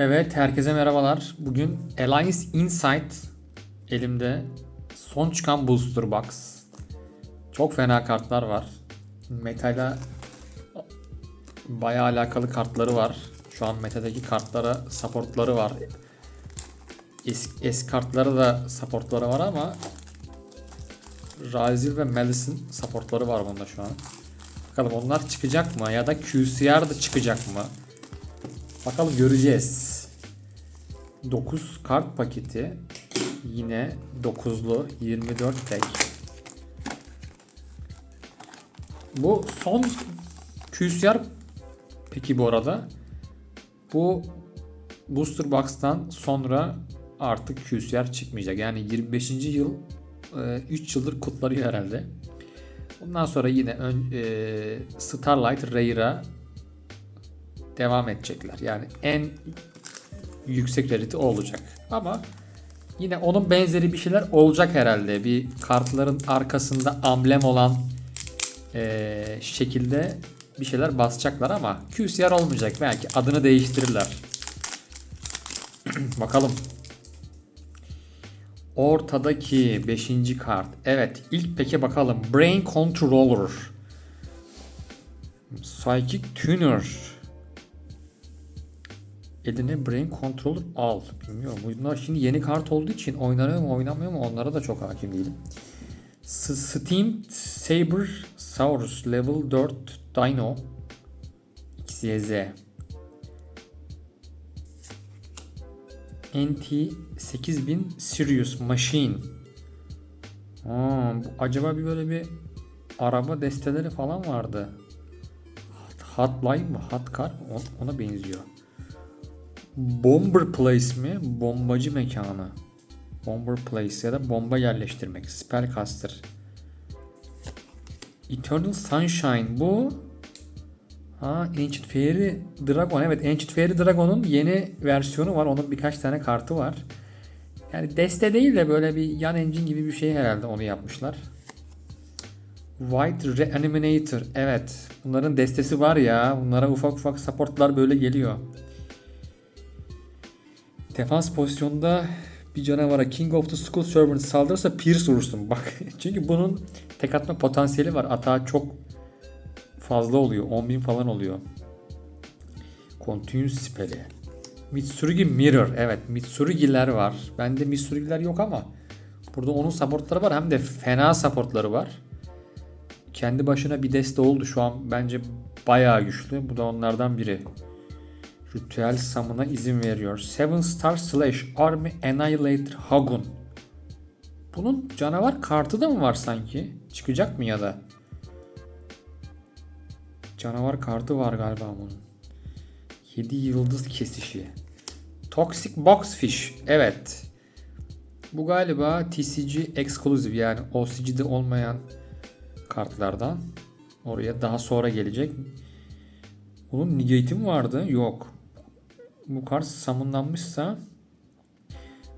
Evet, herkese merhabalar. Bugün Alliance Insight elimde son çıkan Booster Box. Çok fena kartlar var. Meta'yla bayağı alakalı kartları var. Şu an Meta'daki kartlara supportları var. Eski, eski kartları da supportları var ama Razil ve Melis'in supportları var bunda şu an. Bakalım onlar çıkacak mı ya da QCR da çıkacak mı? Bakalım göreceğiz. 9 kart paketi. Yine 9'lu 24 tek. Bu son QCR peki bu arada. Bu Booster Box'tan sonra artık QCR çıkmayacak. Yani 25. yıl 3 yıldır kutlanıyor herhalde. Bundan sonra yine ön, e, Starlight Rare'a devam edecekler. Yani en yüksek rarity olacak. Ama yine onun benzeri bir şeyler olacak herhalde. Bir kartların arkasında amblem olan eee, şekilde bir şeyler basacaklar ama QCR olmayacak. Belki adını değiştirirler. Bakalım. Ortadaki 5. kart. Evet ilk peke bakalım. Brain Controller. Psychic Tuner. Eline Brain Controller al. Bilmiyorum. Bunlar şimdi yeni kart olduğu için oynanıyor mu oynanmıyor mu onlara da çok hakim değilim. S- Steamed Saber Saurus Level 4 Dino XYZ NT 8000 Sirius Machine bu acaba bir böyle bir araba desteleri falan vardı. Hotline mı? Hot Car mı? Ona benziyor. Bomber Place mi? Bombacı mekanı. Bomber Place ya da bomba yerleştirmek. Spellcaster. Eternal Sunshine bu. Ha Ancient Fairy Dragon. Evet Ancient Fairy Dragon'un yeni versiyonu var. Onun birkaç tane kartı var. Yani deste değil de böyle bir yan engine gibi bir şey herhalde onu yapmışlar. White Reanimator. Evet. Bunların destesi var ya. Bunlara ufak ufak supportlar böyle geliyor. Defans pozisyonunda bir canavara King of the School Servant saldırırsa Pierce vurursun. Bak çünkü bunun tek atma potansiyeli var. Atağı çok fazla oluyor. 10.000 falan oluyor. Continuous spell'i. Mitsurugi Mirror. Evet Mitsurugi'ler var. Bende Mitsurugi'ler yok ama burada onun supportları var. Hem de fena supportları var. Kendi başına bir deste oldu. Şu an bence bayağı güçlü. Bu da onlardan biri. Ritüel Summon'a izin veriyor. Seven Star Slash Army Annihilator Hagun. Bunun canavar kartı da mı var sanki? Çıkacak mı ya da? Canavar kartı var galiba bunun. 7 yıldız kesişi. Toxic Box Fish. Evet. Bu galiba TCG Exclusive yani OCG'de olmayan kartlardan. Oraya daha sonra gelecek. Bunun negate'i vardı? Yok. Bu kart summonlanmışsa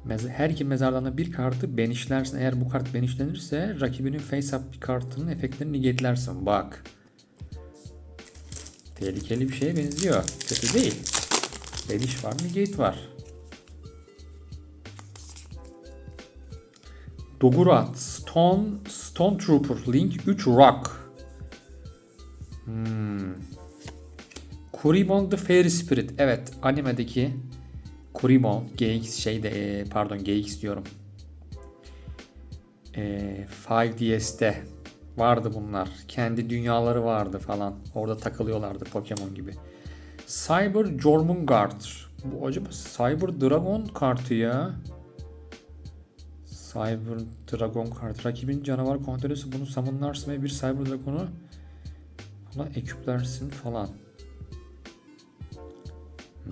mez- her iki mezardan da bir kartı benişlersin. Eğer bu kart benişlenirse rakibinin face up bir kartının efektlerini negatelersin. Bak. Tehlikeli bir şeye benziyor. Kötü değil. Beniş var, negate var. Dogurat, Stone, Stone Trooper, Link 3 Rock. Hmm. Kuribon the Fairy Spirit. Evet animedeki Kuribon GX şeyde e, pardon GX diyorum. E, 5DS'te vardı bunlar. Kendi dünyaları vardı falan. Orada takılıyorlardı Pokemon gibi. Cyber Jormungand. Bu acaba Cyber Dragon kartı ya. Cyber Dragon kartı. Rakibin canavar kontrolüsü bunu summonlarsın ve bir Cyber Dragon'u buna ekiplersin falan.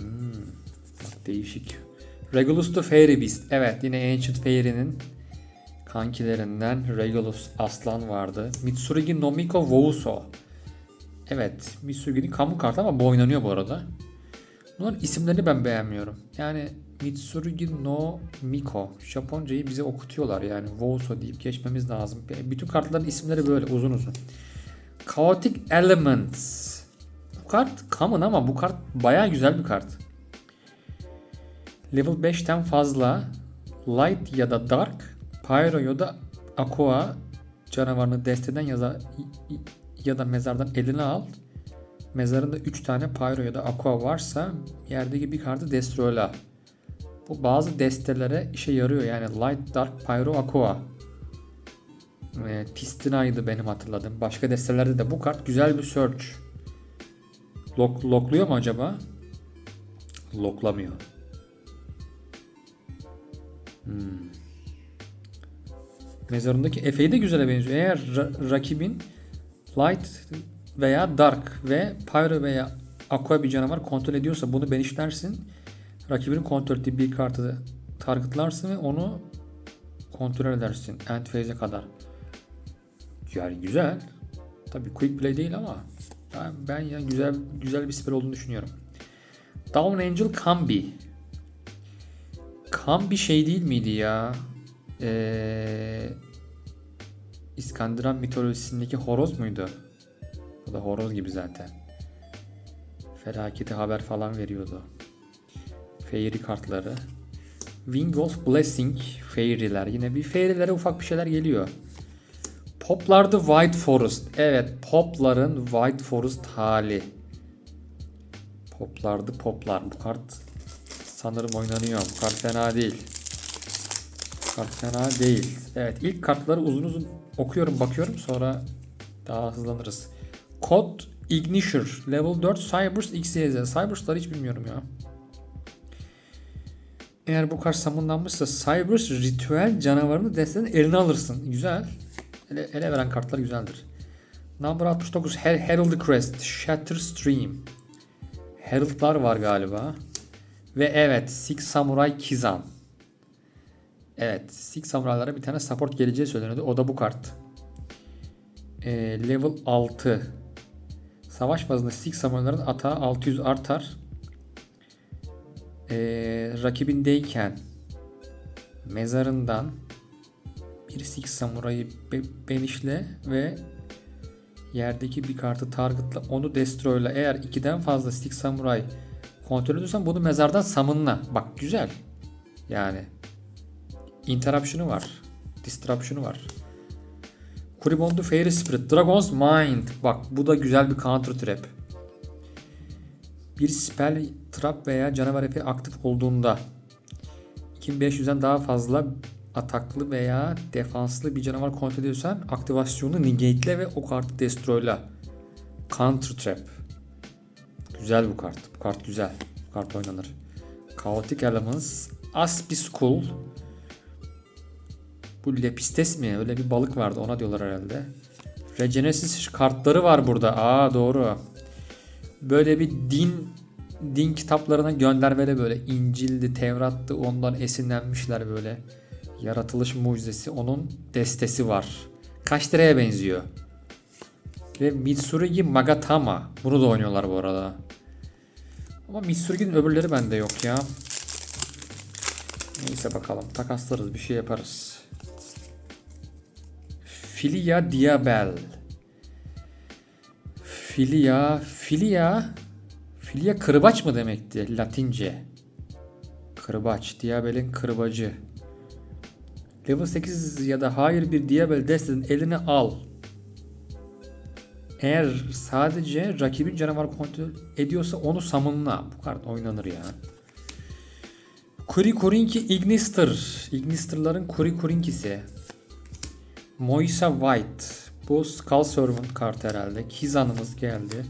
Hmm, bak değişik. Regulus the Fairy Beast. Evet yine Ancient Fairy'nin kankilerinden Regulus Aslan vardı. Mitsurugi Nomiko Wouso. Evet Mitsurugi'nin kamu kartı ama bu oynanıyor bu arada. Bunların isimlerini ben beğenmiyorum. Yani Mitsurugi no Miko. Japoncayı bize okutuyorlar yani. Wouso deyip geçmemiz lazım. Bütün kartların isimleri böyle uzun uzun. Chaotic Elements. Kart common ama bu kart baya güzel bir kart. Level 5'ten fazla Light ya da Dark, Pyro ya da Aqua canavarını desteden ya da ya da mezardan eline al. Mezarında 3 tane Pyro ya da Aqua varsa yerdeki bir kartı destroyla. Bu bazı destelere işe yarıyor yani Light, Dark, Pyro, Aqua. E, Tistina'ydı benim hatırladığım. Başka destelerde de bu kart güzel bir search. Lock, lockluyor mu acaba? Locklamıyor. Hmm. Mezarındaki Efe'yi de güzele benziyor. Eğer ra- rakibin Light veya Dark ve Pyro veya Aqua bir canavar kontrol ediyorsa bunu benişlersin. Rakibinin kontrol ettiği bir kartı targetlarsın ve onu kontrol edersin end phase'e kadar. Yani güzel. Tabii quick play değil ama ben, ben ya güzel güzel bir spell olduğunu düşünüyorum. Down Angel Kambi. Kambi şey değil miydi ya? Ee, İskandinav mitolojisindeki horoz muydu? O da horoz gibi zaten. Felaketi haber falan veriyordu. Fairy kartları. Wing of Blessing Fairy'ler. Yine bir Fairy'lere ufak bir şeyler geliyor. Poplarda White Forest. Evet Popların White Forest hali. Poplardı poplar. Bu kart sanırım oynanıyor. Bu kart fena değil. Bu kart fena değil. Evet ilk kartları uzun uzun okuyorum bakıyorum sonra daha hızlanırız. Code Igniture Level 4 Cyburst XYZ. Cyburst'ları hiç bilmiyorum ya. Eğer bu kart samınlanmışsa Cyburst ritüel canavarını desteden eline alırsın. Güzel. Ele, ele veren kartlar güzeldir. Number 69 Her Herald Crest Shatter Stream. Herald'lar var galiba. Ve evet Six Samurai Kizan. Evet Six Samurai'lara bir tane support geleceği söyleniyordu. O da bu kart. Ee, level 6. Savaş fazında Six Samurai'ların atağı 600 artar. Ee, rakibindeyken mezarından bir Six Samurai'yi be- ve yerdeki bir kartı targetla onu destroyla. Eğer ikiden fazla Six Samurai kontrol ediyorsan bunu mezardan summonla. Bak güzel. Yani interruption'ı var. Disruption'ı var. Kuribondu Fairy Spirit. Dragon's Mind. Bak bu da güzel bir counter trap. Bir spell trap veya canavar epi aktif olduğunda 2500'den daha fazla ataklı veya defanslı bir canavar kontrol ediyorsan aktivasyonu negate'le ve o kartı destroy'la. Counter Trap. Güzel bu kart. Bu kart güzel. Bu kart oynanır. Chaotic Elements. Aspis-Skull. Bu Lepistes mi? Öyle bir balık vardı. Ona diyorlar herhalde. Regenesis kartları var burada. Aa doğru. Böyle bir din din kitaplarına göndermeli böyle İncil'di, Tevrat'tı ondan esinlenmişler böyle. Yaratılış mucizesi onun destesi var. Kaç liraya benziyor? Ve Mitsurugi Magatama. Bunu da oynuyorlar bu arada. Ama Mitsurugi'nin öbürleri bende yok ya. Neyse bakalım takaslarız bir şey yaparız. Filia Diabel. Filia, Filia, Filia kırbaç mı demekti Latince? Kırbaç, Diabel'in kırbacı. Level 8 ya da hayır bir Diabel desteden eline al. Eğer sadece rakibin canavar kontrol ediyorsa onu summonla. Bu kart oynanır ya. Kuri Kurinki Ignister. Ignister'ların Kuri Kurinkisi. Moisa White. Bu Skull Servant kartı herhalde. Kizan'ımız geldi.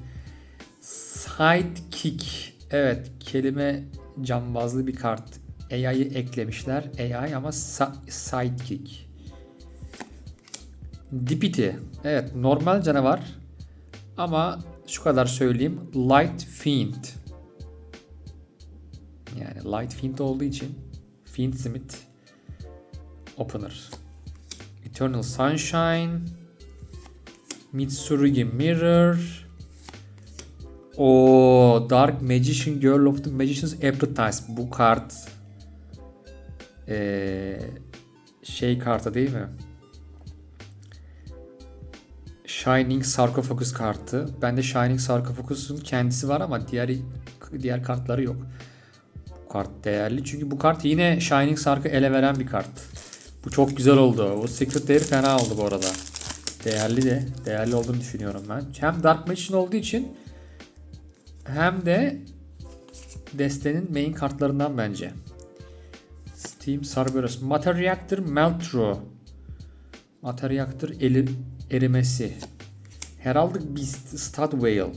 Sidekick. Evet kelime cambazlı bir kart. AI'yı eklemişler. AI ama sidekick. Dipiti. Evet normal canavar. Ama şu kadar söyleyeyim. Light Fiend. Yani Light Fiend olduğu için Fiend Smith Opener. Eternal Sunshine. Mitsurugi Mirror. O Dark Magician Girl of the Magician's Apprentice. Bu kart ee, şey kartı değil mi? Shining Sarcophagus kartı. Bende Shining Sarcophagus'un kendisi var ama diğer diğer kartları yok. Bu kart değerli çünkü bu kart yine Shining Sark'ı ele veren bir kart. Bu çok güzel oldu. Bu Secret Rare fena oldu bu arada. Değerli de. Değerli olduğunu düşünüyorum ben. Hem Dark Magician olduğu için hem de destenin main kartlarından bence. Steam Cerberus. Matter Reactor Meltro. Matter Reactor eli, erimesi. Heraldic Beast Stud Whale.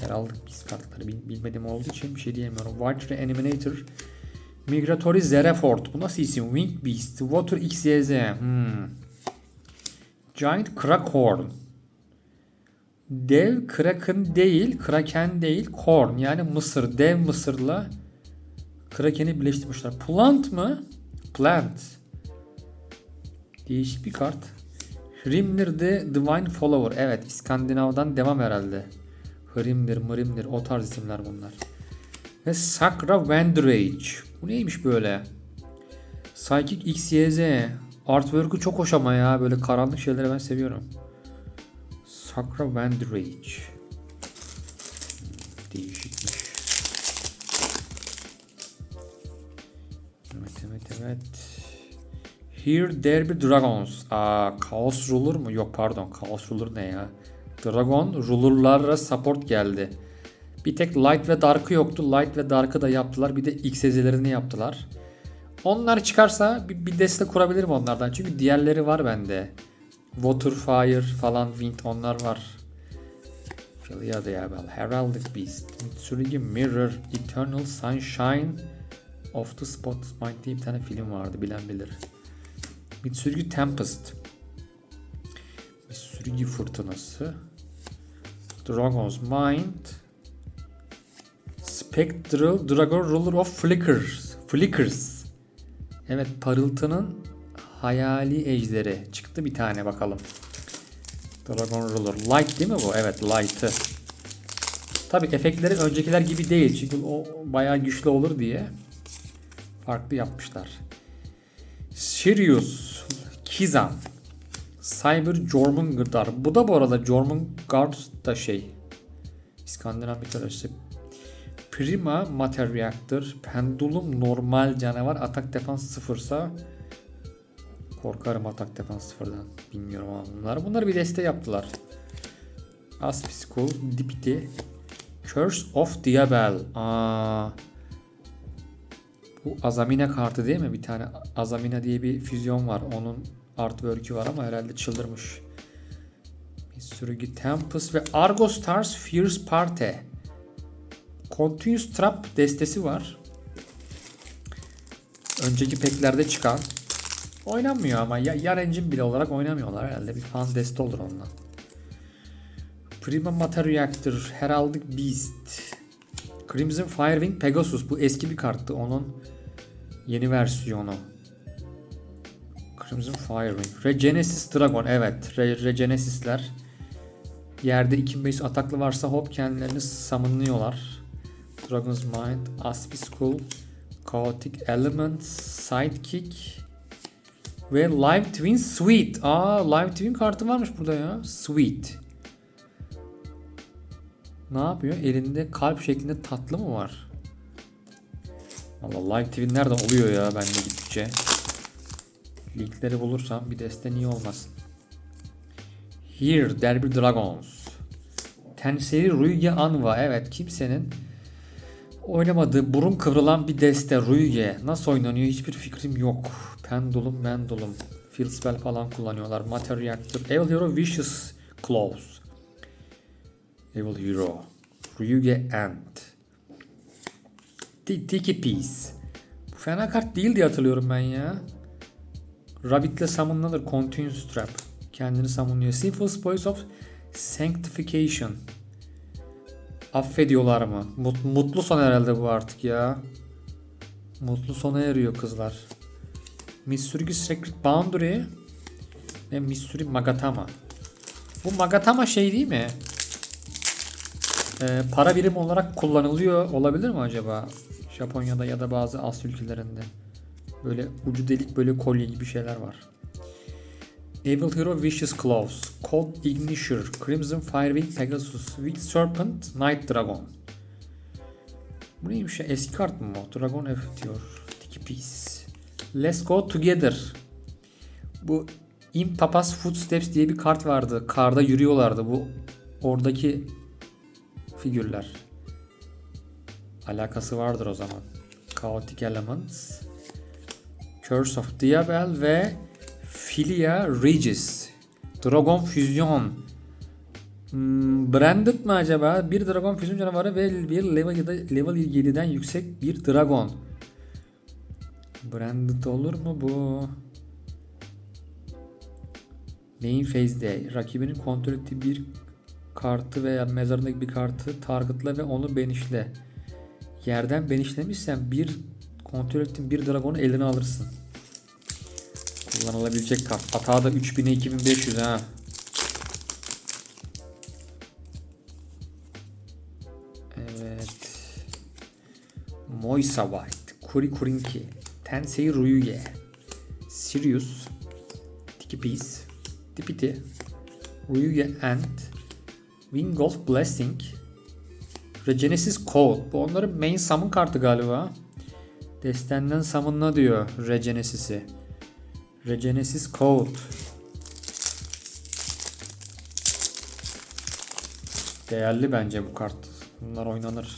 Heraldic Beast kartları bil- bilmediğim olduğu için bir şey diyemiyorum. White Reanimator. Migratory Zerefort. Bu nasıl isim? Wing Beast. Water XYZ. Hmm. Giant Crackhorn. Dev Kraken değil, Kraken değil, Korn yani Mısır, dev Mısır'la Kraken'i birleştirmişler. Plant mı? Plant. Değişik bir kart. Hrimnir the Divine Follower. Evet, İskandinav'dan devam herhalde. Hrimnir, Mrimnir o tarz isimler bunlar. Ve Sakra Vandrage. Bu neymiş böyle? Psychic XYZ. Artwork'u çok hoş ama ya. Böyle karanlık şeyleri ben seviyorum. Sakra Vandrage. Here there be dragons. Aa, Chaos Ruler mu? Yok pardon. Chaos Ruler ne ya? Dragon Ruler'lara support geldi. Bir tek Light ve Dark'ı yoktu. Light ve Dark'ı da yaptılar. Bir de X ezilerini yaptılar. Onlar çıkarsa bir, bir deste kurabilirim onlardan. Çünkü diğerleri var bende. Water, Fire falan, Wind onlar var. Filia Diabel, Heraldic Beast, Mitsurugi Mirror, Eternal Sunshine of the Spotless Mind diye bir tane film vardı bilen bilir. Mitsurugi Tempest, Mitsurugi Fırtınası, Dragon's Mind, Spectral Dragon Ruler of Flickers, Flickers. Evet parıltının hayali ejderi. Çıktı bir tane bakalım. Dragon Ruler. Light değil mi bu? Evet light'ı. Tabi efektleri öncekiler gibi değil. Çünkü o bayağı güçlü olur diye farklı yapmışlar. Sirius. Kizan. Cyber Jormungandr. Bu da bu arada Jormungandr da şey. İskandinav mitolojisi. Prima Matter Reactor. Pendulum normal canavar. Atak defans sıfırsa Korkarım atak defans sıfırdan. Bilmiyorum ama bunlar. Bunları bir deste yaptılar. Aspiskul, Dipti, Curse of Diabel. Aa, bu Azamina kartı değil mi? Bir tane Azamina diye bir füzyon var. Onun artwork'ü var ama herhalde çıldırmış. Mitsurugi Tempest ve Argo Stars Fierce Party. Continuous Trap destesi var. Önceki peklerde çıkan Oynanmıyor ama ya, yar engine bile olarak oynamıyorlar herhalde. Bir fan deste olur ondan. Prima Matter Reactor, Heraldic Beast, Crimson Firewing Pegasus. Bu eski bir karttı. Onun yeni versiyonu. Crimson Firewing. Regenesis Dragon. Evet. Re Regenesis'ler. Yerde 2500 ataklı varsa hop kendilerini summonlıyorlar. Dragon's Mind, Aspiskull, Chaotic Element, Sidekick, ve Live Twin Sweet. Aa Live Twin kartı varmış burada ya. Sweet. Ne yapıyor? Elinde kalp şeklinde tatlı mı var? Valla Live Twin nereden oluyor ya bende gittikçe. Linkleri bulursam bir deste niye olmasın. Here Derby Dragons. Tensei Ruige Anva. Evet kimsenin oynamadığı burun kıvrılan bir deste Ruige. Nasıl oynanıyor hiçbir fikrim yok. Pendulum, Mendulum, Field Spell falan kullanıyorlar. Matter Evil Hero, Vicious Claws. Evil Hero, Ryuge Ant. Tiki Piece. Bu fena kart değil diye hatırlıyorum ben ya. Rabbit'le summonlanır. Continuous Trap. Kendini summonluyor. Sinful Spoils of Sanctification. Affediyorlar mı? Mut- mutlu son herhalde bu artık ya. Mutlu sona eriyor kızlar. Missouri Secret Boundary ve Missouri Magatama. Bu Magatama şey değil mi? Ee, para birimi olarak kullanılıyor olabilir mi acaba? Japonya'da ya da bazı Asya ülkelerinde. Böyle ucu delik böyle kolye gibi şeyler var. Evil Hero Vicious Claws, Cold Igniture, Crimson Firewing Pegasus, Wicked Serpent, Night Dragon. Bu neymiş ya? Eski kart mı? Dragon F diyor. Tiki Piece. Let's go together. Bu In Papa's Footsteps diye bir kart vardı. Karda yürüyorlardı. Bu oradaki figürler. Alakası vardır o zaman. Chaotic Elements. Curse of Diabel ve Filia Regis. Dragon Fusion. Hmm, branded mı acaba? Bir Dragon Fusion canavarı ve bir level, level 7'den yüksek bir Dragon. Branded olur mu bu? Main phase'de rakibinin kontrol ettiği bir kartı veya mezarındaki bir kartı targetla ve onu benişle. Yerden benişlemişsen bir kontrol ettiğin bir dragonu eline alırsın. Kullanılabilecek kart. Hata da 3000'e 2500 ha. Evet. Moisa White, Kuri Kurinki, Tensei Ryuge, Sirius, Tiki Piece, Tipiti, Ryuge Ant, Wing of Blessing, Regenesis Code. Bu onların main summon kartı galiba. Destenden summonla diyor Regenesis'i. Regenesis Code. Değerli bence bu kart. Bunlar oynanır.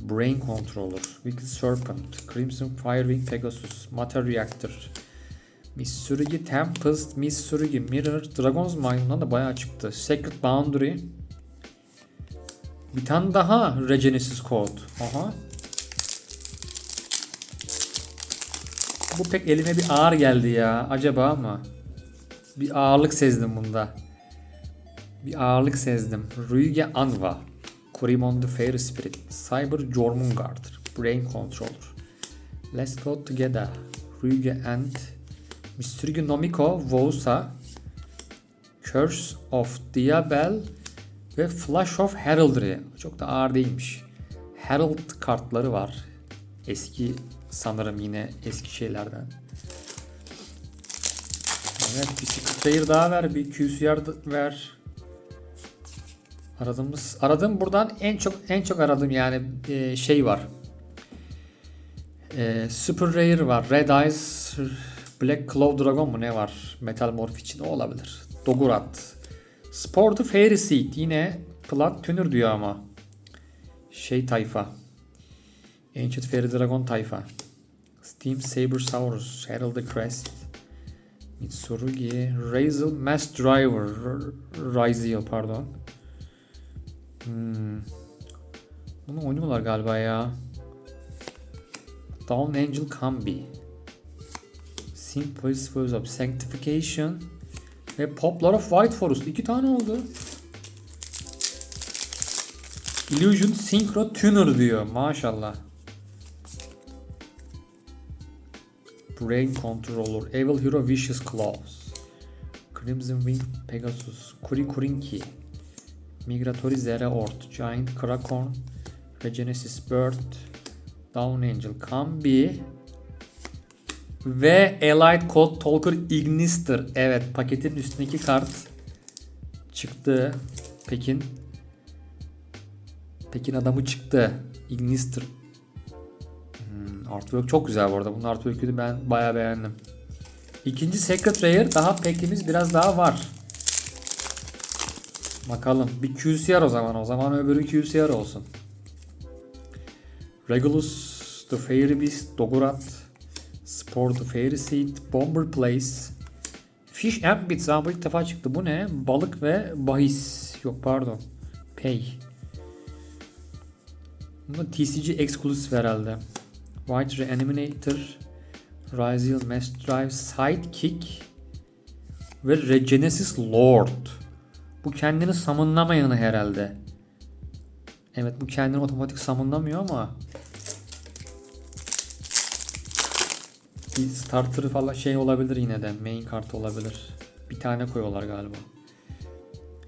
Brain Controller, Wicked Serpent, Crimson Firewing Pegasus, Matter Reactor, Mitsurugi Tempest, Mitsurugi Mirror, Dragon's Mind'dan da bayağı çıktı. Sacred Boundary. Bir tane daha Regenesis Code. Aha. Bu pek elime bir ağır geldi ya. Acaba mı? Bir ağırlık sezdim bunda. Bir ağırlık sezdim. Ryuge Anwa. Kurimon the Fairy Spirit. Cyber Jormungand. Brain Controller. Let's Go Together. Ryuge and Mitsurugi Nomiko Wousa. Curse of Diabel ve Flash of Heraldry. Çok da ağır değilmiş. Herald kartları var. Eski sanırım yine eski şeylerden. Evet bir Secret daha ver. Bir QCR ver. Aradığımız aradığım buradan en çok en çok aradığım yani e, şey var. E, Super Rare var. Red Eyes Black Claw Dragon mu ne var? Metal Morph için o olabilir. Dogurat. Sportu Fairy Seed yine Plat Tuner diyor ama. Şey tayfa. Ancient Fairy Dragon tayfa. Steam Sabersaurus, Herald the Crest, Mitsurugi, Razel Mass Driver, R- Ryzel pardon. Hmm. Bunu oynuyorlar galiba ya. Down Angel Cambi. Simple Spurs of Sanctification ve Poplar of White Forest. iki tane oldu. Illusion Synchro Tuner diyor. Maşallah. Brain Controller, Evil Hero Vicious Claws, Crimson Wing Pegasus, Kuri Kurinki, Migratory Zeraort, Giant Krakorn, Regenesis Bird, Down Angel Cambi ve Allied Code Talker Ignister. Evet paketin üstündeki kart çıktı. Pekin Pekin adamı çıktı. Ignister Hmm, Artwork çok güzel bu arada. Bunun artwork'ünü ben bayağı beğendim. İkinci Secret Rare daha pekimiz biraz daha var. Bakalım. Bir QCR o zaman. O zaman öbürü QCR olsun. Regulus, The Fairy Beast, Dogurat, Spore The Fairy Seed, Bomber Place, Fish. Aa, bu ilk defa çıktı. Bu ne? Balık ve bahis. Yok pardon. Pay. Bu TCG Exclusive herhalde. White Reanimator, Ryzel Mass Drive, Sidekick ve Regenesis Lord. Bu kendini summonlamayanı herhalde. Evet bu kendini otomatik summonlamıyor ama bir starter falan şey olabilir yine de main kart olabilir. Bir tane koyuyorlar galiba.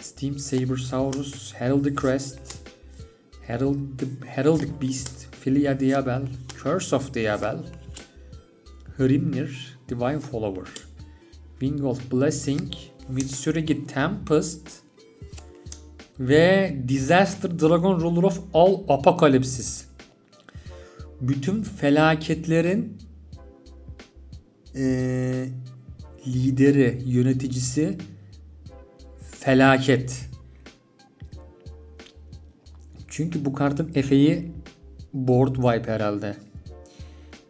Steam Sabersaurus, Herald Crest, Herald Heraldic Beast, Filia Diabel, Curse of Diabel, Hrimnir, Divine Follower, Wing Blessing, Mitsurugi Tempest, Ve Disaster Dragon Ruler of All Apocalypses. Bütün felaketlerin eee, lideri, yöneticisi felaket. Çünkü bu kartın efeyi board wipe herhalde.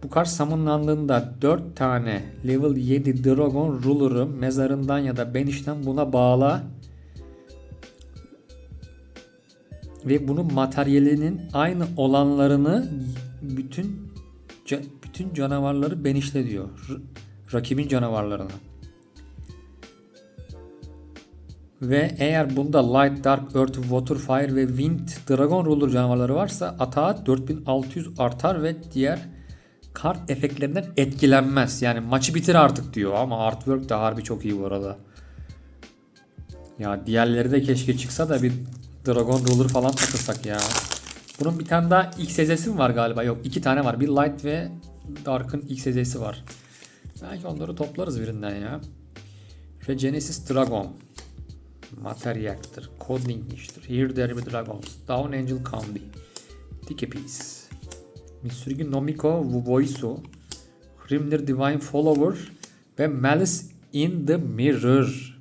Bu kart summonlandığında 4 tane level 7 Dragon Ruler'ı mezarından ya da benişten buna bağla. Ve bunun materyalinin aynı olanlarını bütün bütün canavarları benişle diyor. R- rakibin canavarlarına. Ve eğer bunda Light, Dark, Earth, Water, Fire ve Wind Dragon Ruler canavarları varsa atağı 4600 artar ve diğer kart efektlerinden etkilenmez. Yani maçı bitir artık diyor ama artwork da harbi çok iyi bu arada. Ya diğerleri de keşke çıksa da bir Dragon Ruler falan takılsak ya. Bunun bir tane daha XSS'i mi var galiba? Yok iki tane var. Bir Light ve Dark'ın XSS'i var. Belki onları toplarız birinden ya. Regenesis Dragon. Materyak'tır. Codling'miştir. Here there be dragons. Down Angel. Take a piece. Mitsurugi Nomiko Wuboisu. Hrimnir Divine Follower. Ve Malice in the Mirror.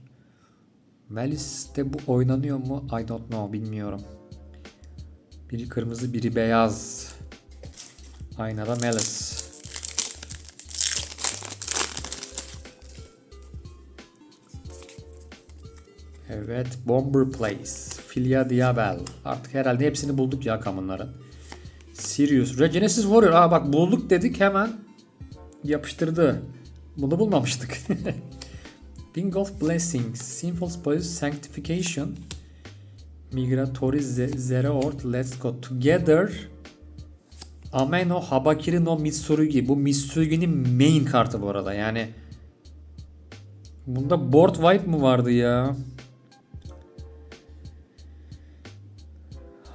Malice'de bu oynanıyor mu? I don't know. Bilmiyorum. Biri kırmızı, biri beyaz. Aynada Malice. Evet, Bomber Place, Filia Diabel. Artık herhalde hepsini bulduk ya kamınların. Sirius, Regenesis Warrior. Aa bak bulduk dedik hemen yapıştırdı. Bunu bulmamıştık. Ring of Blessings, Sinful Spirit Sanctification, Migratory Ze- Zeraort, Let's Go Together, Ameno Habakiri no Mitsurugi. Bu Mitsurugi'nin main kartı bu arada. Yani bunda board wipe mı vardı ya?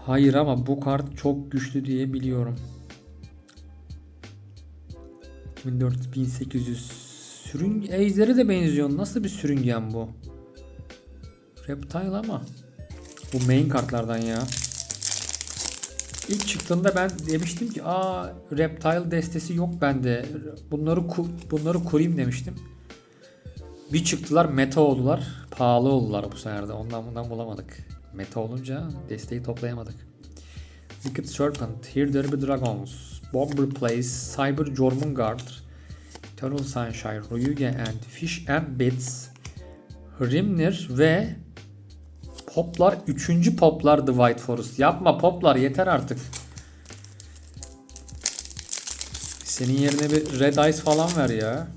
Hayır ama bu kart çok güçlü diye biliyorum. 2400 1800 sürünge ejderi de benziyor. Nasıl bir sürüngen bu? Reptile ama. Bu main kartlardan ya. İlk çıktığında ben demiştim ki aa Reptile destesi yok bende. Bunları bunları kurayım demiştim. Bir çıktılar meta oldular. Pahalı oldular bu sefer de. Ondan bundan bulamadık. Meta olunca desteği toplayamadık. Wicked Serpent, Here There Be Dragons, Bomber Place, Cyber Jormungand, Eternal Sunshine, Ryuge and Fish and Bits, Hrimnir ve Poplar 3. Poplar The White Forest. Yapma Poplar yeter artık. Senin yerine bir Red Ice falan ver ya.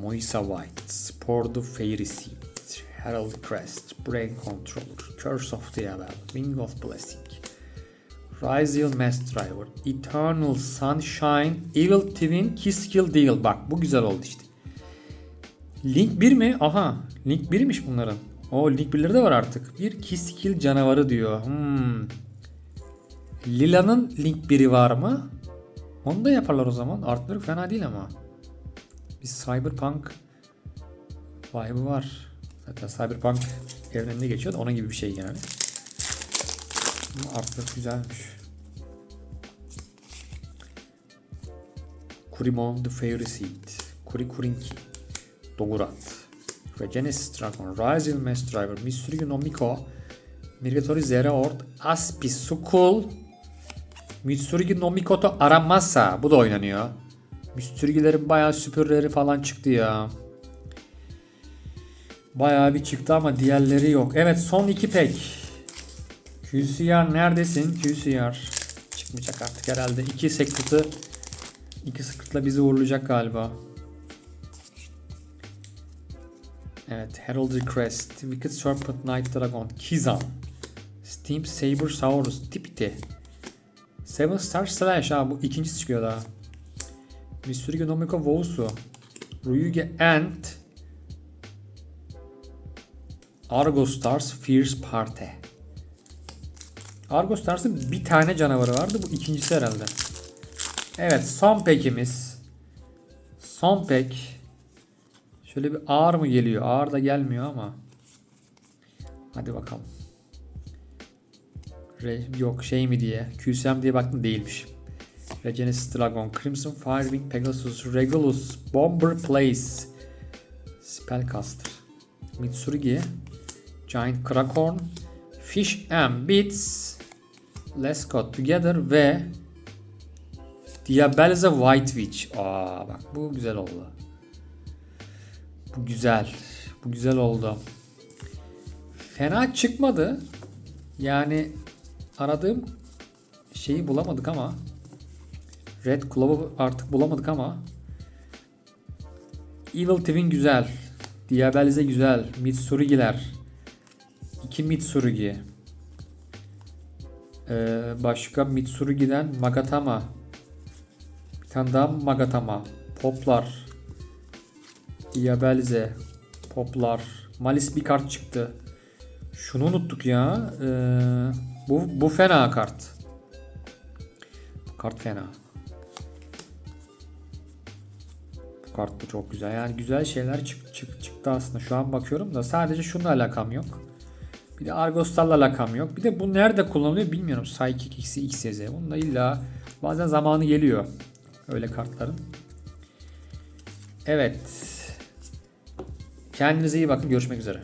Moisa White, Spore the Fairy Seed, Herald Crest, Brain Controller, Curse of the Abel, Wing of Blessing, Ryziel Mass Driver, Eternal Sunshine, Evil Twin, Kiss Kill Deal. Bak bu güzel oldu işte. Link 1 mi? Aha. Link 1'miş bunların. O Link 1'leri de var artık. Bir Kiss Kill canavarı diyor. Hmm. Lila'nın Link 1'i var mı? Onu da yaparlar o zaman. Artwork fena değil ama. Bir Cyberpunk vibe'ı var. Zaten Cyberpunk evreninde geçiyor da onun gibi bir şey yani. Ama artwork güzelmiş. Kurimon the Fairy Seed. Kuri Kurinki. Dogurat. Regenesis Dragon. Ryzel Mass Driver. Mitsurugi no Miko. Migratory Zeraort. Aspi Sukul. Mitsurugi no Mikoto Aramasa. Bu da oynanıyor. Mitsurugi'lerin bayağı süpürleri falan çıktı ya. Bayağı bir çıktı ama diğerleri yok. Evet son iki pek. QCR neredesin? QCR. Çıkmayacak artık herhalde. İki secret'ı iki secret'la bizi uğurlayacak galiba. Evet. Heraldry Crest. Wicked Serpent Night Dragon. Kizan. Steam Saber Saurus. Tipiti. Seven Star Slash. Ha bu ikincisi çıkıyor daha. Mitsurugi Nomiko Wousu. Ryuge Ant. Argo Stars Fierce Party. Argo Stars'ın bir tane canavarı vardı. Bu ikincisi herhalde. Evet son pekimiz. Son pek. Şöyle bir ağır mı geliyor? Ağır da gelmiyor ama. Hadi bakalım. Re- yok şey mi diye. QSM diye baktım değilmiş. Regenesis Dragon, Crimson Firewing, Pegasus, Regulus, Bomber Place, Spellcaster, Mitsurugi, Giant Krakorn, Fish and Bits, Let's Go Together ve Diabelza White Witch. Aa bak bu güzel oldu. Bu güzel. Bu güzel oldu. Fena çıkmadı. Yani aradığım şeyi bulamadık ama Red Claw'u artık bulamadık ama Evil Twin güzel. Diabelze güzel. Mitsurugi'ler. İki Mitsurugi. Ee, başka Mitsurugi'den Magatama. Bir tane daha Magatama. Poplar. Diabelze. Poplar. Malis bir kart çıktı. Şunu unuttuk ya. Ee, bu, bu fena kart. Bu kart fena. Bu kart bu çok güzel. Yani güzel şeyler çık, çık, çıktı aslında. Şu an bakıyorum da sadece şununla alakam yok. Bir de Argos'larla alakam yok. Bir de bu nerede kullanılıyor bilmiyorum. Psychic X'i XYZ. Bunun da illa bazen zamanı geliyor. Öyle kartların. Evet. Kendinize iyi bakın. Görüşmek üzere.